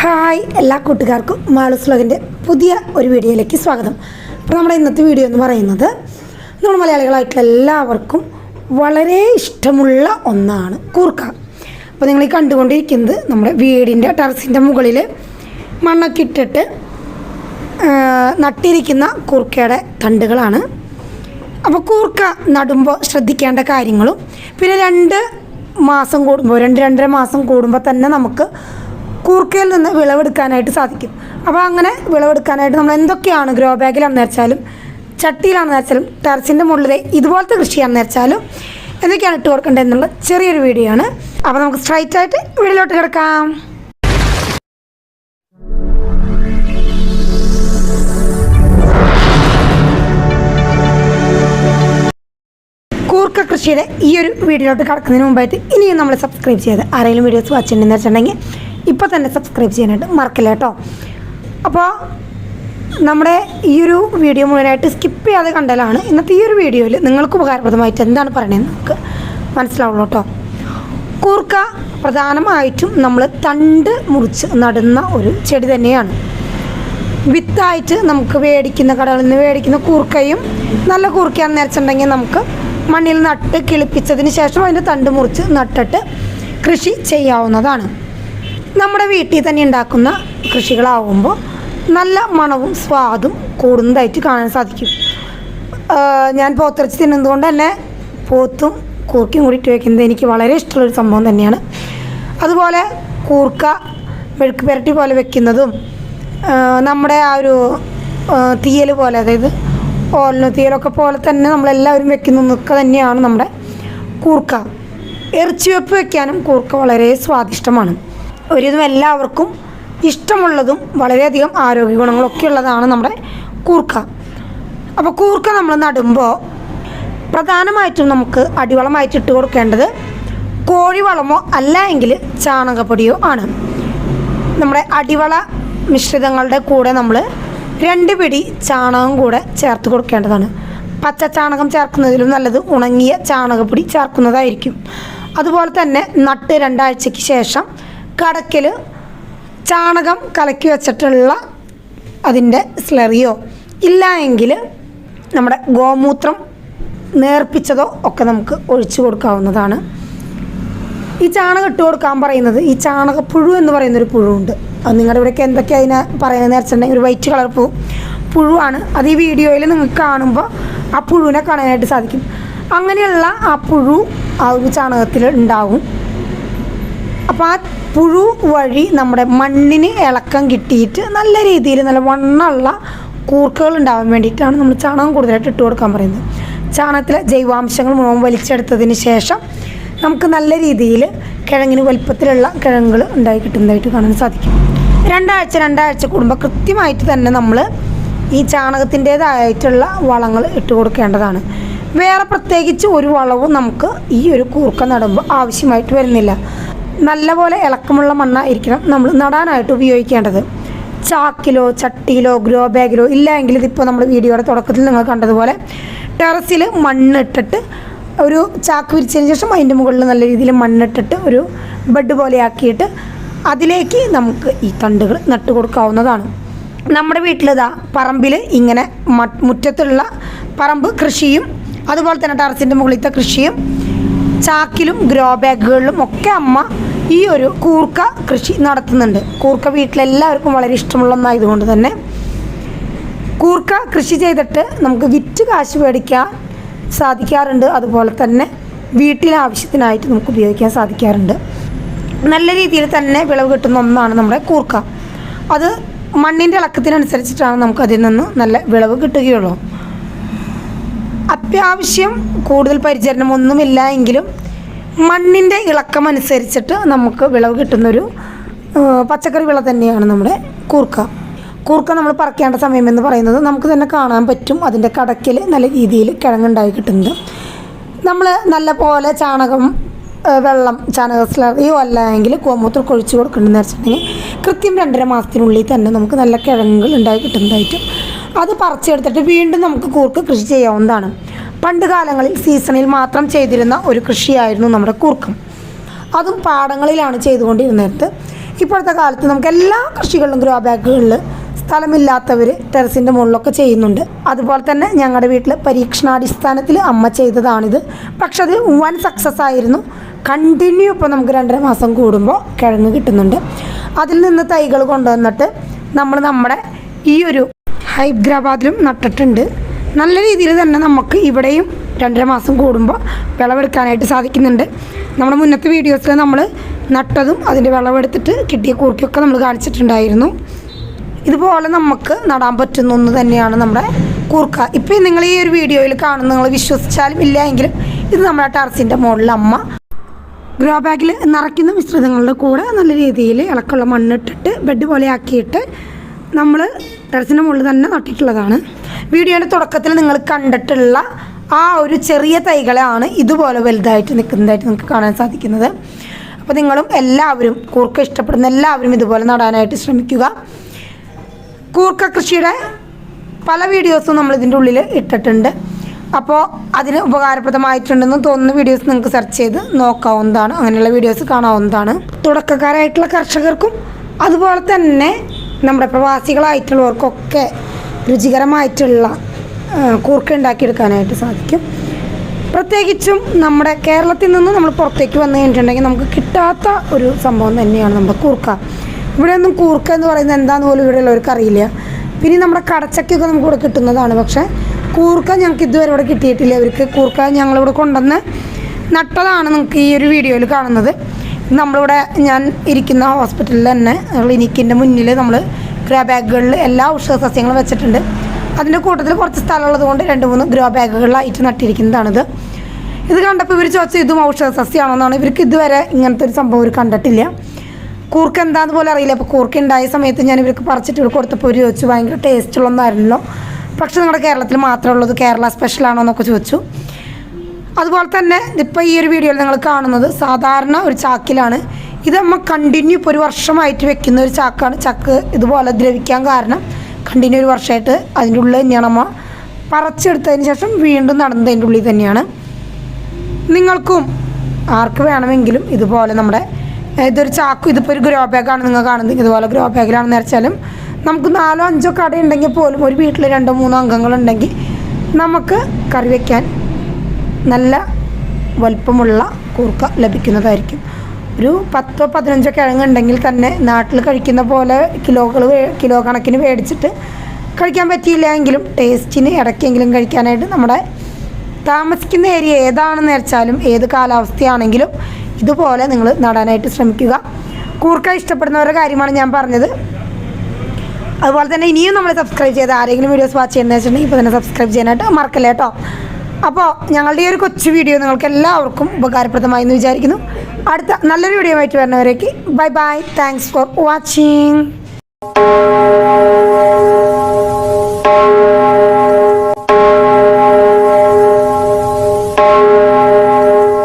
Hi എല്ലാ കൂട്ടുകാർക്കും മാളൂസ് വ്ലോഗിന്റെ പുതിയ ഒരു വീഡിയോയിലേക്ക് സ്വാഗതം. അപ്പോൾ നമ്മുടെ ഇന്നത്തെ വീഡിയോ എന്ന് പറയുന്നത് നമ്മൾ മലയാളികളായിട്ടുള്ള എല്ലാവർക്കും വളരെ ഇഷ്ടമുള്ള ഒന്നാണ് കൂർക്ക. അപ്പോൾ നിങ്ങൾ ഈ കണ്ടുകൊണ്ടിരിക്കുന്നത് നമ്മുടെ വീടിന്റെ ടെറസിന്റെ മുകളിൽ മണ്ണൊക്കെ ഇട്ടിട്ട് നട്ടിരിക്കുന്ന കൂർക്കയുടെ തണ്ടുകളാണ്. അപ്പോൾ കൂർക്ക നടുമ്പോൾ ശ്രദ്ധിക്കേണ്ട കാര്യങ്ങളും പിന്നെ രണ്ട് മാസം കൂടുമ്പോൾ രണ്ട് രണ്ടര മാസം കൂടുമ്പോൾ തന്നെ നമുക്ക് കൂർക്കയിൽ നിന്ന് വിളവെടുക്കാനായിട്ട് സാധിക്കും. അപ്പോൾ അങ്ങനെ വിളവെടുക്കാനായിട്ട് നമ്മൾ എന്തൊക്കെയാണ് ഗ്രോ ബാഗിലാണെന്ന് വെച്ചാലും ചട്ടിയിലാണെന്ന് വെച്ചാലും ടെറസിന്റെ മുകളിൽ ഇതുപോലത്തെ കൃഷിയാണെന്ന് വെച്ചാലും എന്തൊക്കെയാണ് ഇട്ട് കൊടുക്കേണ്ടത് എന്നുള്ള ചെറിയൊരു വീഡിയോ ആണ്. അപ്പോൾ നമുക്ക് സ്ട്രൈറ്റ് ആയിട്ട് വീടിലോട്ട് കിടക്കാം. കൂർക്ക കൃഷിയുടെ ഈ ഒരു വീഡിയോയിലോട്ട് കടക്കുന്നതിന് മുമ്പായിട്ട് ഇനിയും നമ്മൾ സബ്സ്ക്രൈബ് ചെയ്ത് ആരെങ്കിലും വീഡിയോസ് വാച്ച് ചെയ്യണമെന്ന് വെച്ചിട്ടുണ്ടെങ്കിൽ ഇപ്പോൾ തന്നെ സബ്സ്ക്രൈബ് ചെയ്യാനായിട്ട് മറക്കില്ല കേട്ടോ. അപ്പോൾ നമ്മുടെ ഈ ഒരു വീഡിയോ മുഴുവനായിട്ട് സ്കിപ്പ് ചെയ്യാതെ കണ്ടാലാണ് ഇന്നത്തെ ഈ ഒരു വീഡിയോയിൽ നിങ്ങൾക്ക് ഉപകാരപ്രദമായിട്ട് എന്താണ് പറയണതെന്ന് നമുക്ക് മനസ്സിലാവുള്ളൂ കേട്ടോ. കൂർക്ക പ്രധാനമായിട്ടും നമ്മൾ തണ്ട് മുറിച്ച് നടുന്ന ഒരു ചെടി തന്നെയാണ്. വിത്തായിട്ട് നമുക്ക് മേടിക്കുന്ന കടകളിൽ നിന്ന് മേടിക്കുന്ന കൂർക്കയും നല്ല കൂർക്കയാണെന്ന് വെച്ചിട്ടുണ്ടെങ്കിൽ നമുക്ക് മണ്ണിൽ നട്ട് കിളിപ്പിച്ചതിന് ശേഷം അതിന്റെ തണ്ട് മുറിച്ച് നട്ടിട്ട് കൃഷി ചെയ്യാവുന്നതാണ്. നമ്മുടെ വീട്ടിൽ തന്നെ ഉണ്ടാക്കുന്ന കൃഷികളാവുമ്പോൾ നല്ല മണവും സ്വാദും കൂടുന്നതായിട്ട് കാണാൻ സാധിക്കും. ഞാൻ പോത്തിറച്ചി തിന്നുന്നതുകൊണ്ട് തന്നെ പോത്തും കൂർക്കയും കൂടിയിട്ട് വയ്ക്കുന്നത് എനിക്ക് വളരെ ഇഷ്ടമുള്ളൊരു സംഭവം തന്നെയാണ്. അതുപോലെ കൂർക്ക മെഴുക്ക് പുരട്ടി പോലെ വെക്കുന്നതും നമ്മുടെ ആ ഒരു തീയൽ പോലെ അതായത് ഓലിനോ തീയലൊക്കെ പോലെ തന്നെ നമ്മളെല്ലാവരും വെക്കുന്നതൊക്കെ തന്നെയാണ് നമ്മുടെ കൂർക്ക. ഇറച്ചി വെപ്പ് വെക്കാനും കൂർക്ക വളരെ സ്വാദിഷ്ടമാണ്. ഒരുവിധം എല്ലാവർക്കും ഇഷ്ടമുള്ളതും വളരെയധികം ആരോഗ്യ ഗുണങ്ങളൊക്കെ ഉള്ളതാണ് നമ്മുടെ കൂർക്ക. അപ്പോൾ കൂർക്ക നമ്മൾ നടുമ്പോൾ പ്രധാനമായിട്ടും നമുക്ക് അടിവളമായിട്ട് ഇട്ട് കൊടുക്കേണ്ടത് കോഴിവളമോ അല്ല എങ്കിൽ ചാണകപ്പൊടിയോ ആണ്. നമ്മുടെ അടിവള മിശ്രിതങ്ങളുടെ കൂടെ നമ്മൾ രണ്ട് പിടി ചാണകം കൂടെ ചേർത്ത് കൊടുക്കേണ്ടതാണ്. പച്ച ചാണകം ചേർക്കുന്നതിലും നല്ലത് ഉണങ്ങിയ ചാണകപ്പൊടി ചേർക്കുന്നതായിരിക്കും. അതുപോലെ തന്നെ നട്ട് രണ്ടാഴ്ചയ്ക്ക് ശേഷം കടക്കൽ ചാണകം കലക്കി വെച്ചിട്ടുള്ള അതിന്റെ സ്ലറിയോ ഇല്ല എങ്കിൽ നമ്മുടെ ഗോമൂത്രം നേർപ്പിച്ചതോ ഒക്കെ നമുക്ക് ഒഴിച്ചു കൊടുക്കാവുന്നതാണ്. ഈ ചാണകം ഇട്ട് കൊടുക്കാൻ പറയുന്നത് ഈ ചാണകപ്പുഴു എന്ന് പറയുന്നൊരു പുഴുവുണ്ട് അത് നിങ്ങളുടെ ഇവിടെയൊക്കെ എന്തൊക്കെ അതിനെ പറയുന്നത് വെച്ചിട്ടുണ്ടെങ്കിൽ ഒരു വൈറ്റ് കളർ പൂ പുഴുവാണ്. അത് ഈ വീഡിയോയിൽ നിങ്ങൾക്ക് കാണുമ്പോൾ ആ പുഴുവിനെ കാണാനായിട്ട് സാധിക്കും. അങ്ങനെയുള്ള ആ പുഴു ആ ഒരു ചാണകത്തിൽ ഉണ്ടാവും. അപ്പോൾ ആ പുഴു വഴി നമ്മുടെ മണ്ണിന് ഇളക്കം കിട്ടിയിട്ട് നല്ല രീതിയിൽ നല്ല വണ്ണമുള്ള കൂർക്കകൾ ഉണ്ടാവാൻ വേണ്ടിയിട്ടാണ് നമ്മൾ ചാണകം കൂടുതലായിട്ട് ഇട്ട് കൊടുക്കാൻ പറയുന്നത്. ചാണകത്തിലെ ജൈവാംശങ്ങൾ മുഴുവൻ വലിച്ചെടുത്തതിന് ശേഷം നമുക്ക് നല്ല രീതിയിൽ കിഴങ്ങിന് വലുപ്പത്തിലുള്ള കിഴങ്ങുകൾ ഉണ്ടായി കിട്ടുന്നതായിട്ട് കാണാൻ സാധിക്കും. രണ്ടാഴ്ച രണ്ടാഴ്ച കൂടുമ്പോൾ കൃത്യമായിട്ട് തന്നെ നമ്മൾ ഈ ചാണകത്തിന്റേതായിട്ടുള്ള വളങ്ങൾ ഇട്ട് കൊടുക്കേണ്ടതാണ്. വേറെ പ്രത്യേകിച്ച് ഒരു വളവും നമുക്ക് ഈ ഒരു കൂർക്ക നടുമ്പോൾ ആവശ്യമായിട്ട് വരുന്നില്ല. നല്ലപോലെ ഇളക്കമുള്ള മണ്ണായിരിക്കണം നമ്മൾ നടാനായിട്ട് ഉപയോഗിക്കേണ്ടത്. ചാക്കിലോ ചട്ടിയിലോ ഗ്രോ ബാഗിലോ ഇല്ല ഇതിപ്പോൾ നമ്മൾ വീഡിയോയുടെ തുടക്കത്തിൽ നിങ്ങൾ കണ്ടതുപോലെ ടെറസിൽ മണ്ണിട്ടിട്ട് ഒരു ചാക്ക് വിരിച്ചതിന് ശേഷം അതിന്റെ മുകളിൽ നല്ല രീതിയിൽ മണ്ണിട്ടിട്ട് ഒരു ബെഡ് പോലെ ആക്കിയിട്ട് അതിലേക്ക് നമുക്ക് ഈ തണ്ടുകൾ നട്ട് കൊടുക്കാവുന്നതാണ്. നമ്മുടെ വീട്ടിലിതാ പറമ്പിൽ ഇങ്ങനെ മുറ്റത്തുള്ള പറമ്പ് കൃഷിയും അതുപോലെ തന്നെ ടെറസിന്റെ മുകളിലത്തെ കൃഷിയും ചാക്കിലും ഗ്രോ ബാഗുകളിലും ഒക്കെ അമ്മ ഈ ഒരു കൂർക്ക കൃഷി നടത്തുന്നുണ്ട്. കൂർക്ക വീട്ടിലെല്ലാവർക്കും വളരെ ഇഷ്ടമുള്ള ഒന്നായതുകൊണ്ട് തന്നെ. കൂർക്ക കൃഷി ചെയ്തിട്ട് നമുക്ക് വിറ്റ് കാശ് മേടിക്കാൻ സാധിക്കാറുണ്ട്. അതുപോലെ തന്നെ വീട്ടിലെ ആവശ്യത്തിനായിട്ട് നമുക്ക് ഉപയോഗിക്കാൻ സാധിക്കാറുണ്ട്. നല്ല രീതിയിൽ തന്നെ വിളവ് കിട്ടുന്ന ഒന്നാണ് നമ്മുടെ കൂർക്ക. അത് മണ്ണിന്റെ ഇളക്കത്തിനനുസരിച്ചിട്ടാണ് നമുക്കതിൽ നിന്ന് നല്ല വിളവ് കിട്ടുകയുള്ളൂ. അത്യാവശ്യം കൂടുതൽ പരിചരണമൊന്നുമില്ല എങ്കിലും മണ്ണിന്റെ ഇളക്കം അനുസരിച്ചിട്ട് നമുക്ക് വിളവ് കിട്ടുന്നൊരു പച്ചക്കറി വിള തന്നെയാണ് നമ്മുടെ കൂർക്ക. കൂർക്ക നമ്മൾ പറിക്കേണ്ട സമയം എന്ന് പറയുന്നത് നമുക്ക് തന്നെ കാണാൻ പറ്റും. അതിന്റെ കടക്കിൽ നല്ല രീതിയിൽ കിഴങ്ങുണ്ടായി കിട്ടുന്നത് നമ്മൾ നല്ല പോലെ ചാണകം വെള്ളം ചാണക സ്ലറിയോ അല്ല എങ്കിൽ ഗോമൂത്രം കൊഴിച്ച് കൊടുക്കണമെന്ന് വെച്ചിട്ടുണ്ടെങ്കിൽ കൃത്യം രണ്ടര മാസത്തിനുള്ളിൽ തന്നെ നമുക്ക് നല്ല കിഴങ്ങുകൾ ഉണ്ടായി കിട്ടുന്നതായിട്ടും അത് പറിച്ചെടുത്തിട്ട് വീണ്ടും നമുക്ക് കൂർക്ക് കൃഷി ചെയ്യാവുന്നതാണ്. പണ്ട് കാലങ്ങളിൽ സീസണിൽ മാത്രം ചെയ്തിരുന്ന ഒരു കൃഷിയായിരുന്നു നമ്മുടെ കൂർക്കം. അതും പാടങ്ങളിലാണ് ചെയ്തുകൊണ്ടിരുന്നത് ഇപ്പോഴത്തെ കാലത്ത് നമുക്ക് എല്ലാ കൃഷികളിലും ഗ്രോ ബാഗുകളിൽ സ്ഥലമില്ലാത്തവർ ടെറസിന്റെ മുകളിലൊക്കെ ചെയ്യുന്നുണ്ട്. അതുപോലെ തന്നെ ഞങ്ങളുടെ വീട്ടിൽ പരീക്ഷണാടിസ്ഥാനത്തിൽ അമ്മ ചെയ്തതാണിത്. പക്ഷെ അത് വൻ സക്സസ് ആയിരുന്നു. കണ്ടിന്യൂ ഇപ്പോൾ നമുക്ക് രണ്ടര മാസം കൂടുമ്പോൾ കിഴങ്ങ് കിട്ടുന്നുണ്ട്. അതിൽ നിന്ന് തൈകൾ കൊണ്ടുവന്നിട്ട് നമ്മൾ നമ്മുടെ ഈ ഒരു ഹൈദരാബാദിലും നട്ടിട്ടുണ്ട്. നല്ല രീതിയിൽ തന്നെ നമുക്ക് ഇവിടെയും രണ്ടര മാസം കൂടുമ്പോൾ വിളവെടുക്കാനായിട്ട് സാധിക്കുന്നുണ്ട്. നമ്മുടെ മുന്നത്തെ വീഡിയോസിൽ നമ്മൾ നട്ടതും അതിന്റെ വിളവെടുത്തിട്ട് കിട്ടിയ കുറുക്കിയൊക്കെ നമ്മൾ കാണിച്ചിട്ടുണ്ടായിരുന്നു. ഇതുപോലെ നമുക്ക് നടാൻ പറ്റുന്ന ഒന്ന് തന്നെയാണ് നമ്മുടെ കൂർക്ക ഇപ്പം നിങ്ങൾ ഈ ഒരു വീഡിയോയിൽ കാണുന്ന നിങ്ങൾ വിശ്വസിച്ചാലും ഇല്ല എങ്കിലും ഇത് നമ്മുടെ ടെറസിന്റെ മുകളിൽ അമ്മ ഗ്രോ ബാഗിൽ നിറയ്ക്കുന്ന മിശ്രിതങ്ങളുടെ കൂടെ നല്ല രീതിയിൽ ഇളക്കമുള്ള മണ്ണിട്ടിട്ട് ബെഡ് പോലെ ആക്കിയിട്ട് നമ്മൾ ടെറസിന്റെ മുകളിൽ തന്നെ നട്ടിട്ടുള്ളതാണ്. വീഡിയോയുടെ തുടക്കത്തിൽ നിങ്ങൾ കണ്ടിട്ടുള്ള ആ ഒരു ചെറിയ തൈകളാണ് ഇതുപോലെ വലുതായിട്ട് നിൽക്കുന്നതായിട്ട് നിങ്ങൾക്ക് കാണാൻ സാധിക്കുന്നത്. അപ്പോൾ നിങ്ങളും എല്ലാവരും കൂർക്ക ഇഷ്ടപ്പെടുന്ന എല്ലാവരും ഇതുപോലെ നടാനായിട്ട് ശ്രമിക്കുക. കൂർക്ക കൃഷിയുടെ പല വീഡിയോസും നമ്മൾ ഇതിന്റെ ഉള്ളിൽ ഇട്ടിട്ടുണ്ട്. അപ്പോൾ അതിന് ഉപകാരപ്രദമായിട്ടുണ്ടെന്ന് തോന്നുന്ന വീഡിയോസ് നിങ്ങൾക്ക് സെർച്ച് ചെയ്ത് നോക്കാവുന്നതാണ്. അങ്ങനെയുള്ള വീഡിയോസ് കാണാവുന്നതാണ്. തുടക്കക്കാരായിട്ടുള്ള കർഷകർക്കും അതുപോലെ തന്നെ നമ്മുടെ പ്രവാസികളായിട്ടുള്ളവർക്കൊക്കെ രുചികരമായിട്ടുള്ള കൂർക്ക ഉണ്ടാക്കിയെടുക്കാനായിട്ട് സാധിക്കും. പ്രത്യേകിച്ചും നമ്മുടെ കേരളത്തിൽ നിന്ന് നമ്മൾ പുറത്തേക്ക് വന്നു കഴിഞ്ഞിട്ടുണ്ടെങ്കിൽ നമുക്ക് കിട്ടാത്ത ഒരു സംഭവം തന്നെയാണ് നമ്മുടെ കൂർക്ക. ഇവിടെയൊന്നും കൂർക്ക എന്ന് പറയുന്നത് എന്താന്ന് പോലും ഇവിടെയുള്ളവർക്ക് അറിയില്ല. പിന്നെ നമ്മുടെ കടച്ചക്കൊക്കെ നമുക്ക് ഇവിടെ കിട്ടുന്നതാണ്. പക്ഷേ കൂർക്ക ഞങ്ങൾക്ക് ഇതുവരെ ഇവിടെ കിട്ടിയിട്ടില്ല. അവർക്ക് കൂർക്ക ഞങ്ങളിവിടെ കൊണ്ടുവന്ന് നട്ടതാണ് നിങ്ങൾക്ക് ഈ ഒരു വീഡിയോയിൽ കാണുന്നത്. നമ്മളിവിടെ ഞാൻ ഇരിക്കുന്ന ഹോസ്പിറ്റലിൽ തന്നെ ക്ലിനിക്കിന്റെ മുന്നിൽ നമ്മൾ ഗ്രോ ബാഗുകളിൽ എല്ലാ ഔഷധ സസ്യങ്ങളും വെച്ചിട്ടുണ്ട്. അതിന്റെ കൂട്ടത്തിൽ കുറച്ച് സ്ഥലമുള്ളത് കൊണ്ട് രണ്ട് മൂന്ന് ഗ്രോ ബാഗുകളിലായിട്ട് നട്ടിരിക്കുന്നതാണിത്. ഇത് കണ്ടപ്പോൾ ഇവർ ചോദിച്ചു ഇതും ഔഷധ സസ്യമാണെന്നാണ് ഇവർക്ക് ഇതുവരെ ഇങ്ങനത്തെ ഒരു സംഭവം ഇവർ കണ്ടിട്ടില്ല. കൂർക്ക എന്താന്ന് പോലും അറിയില്ല. അപ്പോൾ കൂർക്ക ഉണ്ടായ സമയത്ത് ഞാൻ ഇവർക്ക് പറിച്ചിട്ട് കൊടുത്തപ്പോൾ ഒരു ചോദിച്ചു ഭയങ്കര ടേസ്റ്റുള്ളൊന്നായിരുന്നല്ലോ പക്ഷെ നിങ്ങളുടെ കേരളത്തിൽ മാത്രമേ ഉള്ളത് കേരള സ്പെഷ്യലാണോ എന്നൊക്കെ ചോദിച്ചു. അതുപോലെ തന്നെ ഇപ്പോൾ ഈ ഒരു വീഡിയോയിൽ നിങ്ങൾ കാണുന്നത് സാധാരണ ഒരു ചാക്കിലാണ്. ഇത് നമ്മൾ കണ്ടിന്യൂ ഇപ്പോൾ ഒരു വർഷമായിട്ട് വെക്കുന്ന ഒരു ചാക്കാണ്. ചക്ക് ഇതുപോലെ ദ്രവിക്കാൻ കാരണം കണ്ടിന്യൂ ഒരു വർഷമായിട്ട് അതിന്റെ ഉള്ളിൽ തന്നെയാണ് നമ്മൾ പറിച്ചെടുത്തതിന് ശേഷം വീണ്ടും നടന്നതിന്റെ ഉള്ളിൽ തന്നെയാണ്. നിങ്ങൾക്കും ആർക്ക് വേണമെങ്കിലും ഇതുപോലെ നമ്മുടെ ഇതൊരു ചാക്കു ഇതിപ്പോൾ ഒരു ഗ്രോ ബാഗാണ് നിങ്ങൾ കാണുന്നത്. ഇതുപോലെ ഗ്രോ ബാഗിലാണെന്ന് വെച്ചാലും നമുക്ക് നാലോ അഞ്ചോ കട ഉണ്ടെങ്കിൽ പോലും ഒരു വീട്ടിൽ രണ്ടോ മൂന്നോ അംഗങ്ങളുണ്ടെങ്കിൽ നമുക്ക് കറി വയ്ക്കാൻ നല്ല വലുപ്പമുള്ള കൂർക്ക ലഭിക്കുന്നതായിരിക്കും. ഒരു പത്തോ പതിനഞ്ചോ കിഴങ്ങുണ്ടെങ്കിൽ തന്നെ നാട്ടിൽ കഴിക്കുന്ന പോലെ കിലോകൾ കിലോ കണക്കിന് മേടിച്ചിട്ട് കഴിക്കാൻ പറ്റിയില്ല എങ്കിലും ടേസ്റ്റിന് ഇടയ്ക്കെങ്കിലും കഴിക്കാനായിട്ട് നമ്മുടെ താമസിക്കുന്ന ഏരിയ ഏതാണെന്ന് വെച്ചാലും ഏത് കാലാവസ്ഥയാണെങ്കിലും ഇതുപോലെ നിങ്ങൾ നടാനായിട്ട് ശ്രമിക്കുക. കൂർക്ക ഇഷ്ടപ്പെടുന്നവരുടെ കാര്യമാണ് ഞാൻ പറഞ്ഞത്. അതുപോലെ തന്നെ ഇനിയും നമ്മൾ സബ്സ്ക്രൈബ് ചെയ്ത് ആരെങ്കിലും വീഡിയോസ് വാച്ച് ചെയ്യുന്നതെന്ന് വെച്ചിട്ടുണ്ടെങ്കിൽ ഇപ്പോൾ തന്നെ സബ്സ്ക്രൈബ് ചെയ്യാനായിട്ട് മറക്കല്ലേ കേട്ടോ. അപ്പോൾ ഞങ്ങളുടെ ഈ ഒരു കൊച്ചു വീഡിയോ നിങ്ങൾക്ക് എല്ലാവർക്കും ഉപകാരപ്രദമായി എന്ന് വിചാരിക്കുന്നു. അടുത്ത നല്ലൊരു വീഡിയോ ആയിട്ട് വരുന്നവരേക്ക് bye bye. Thanks for watching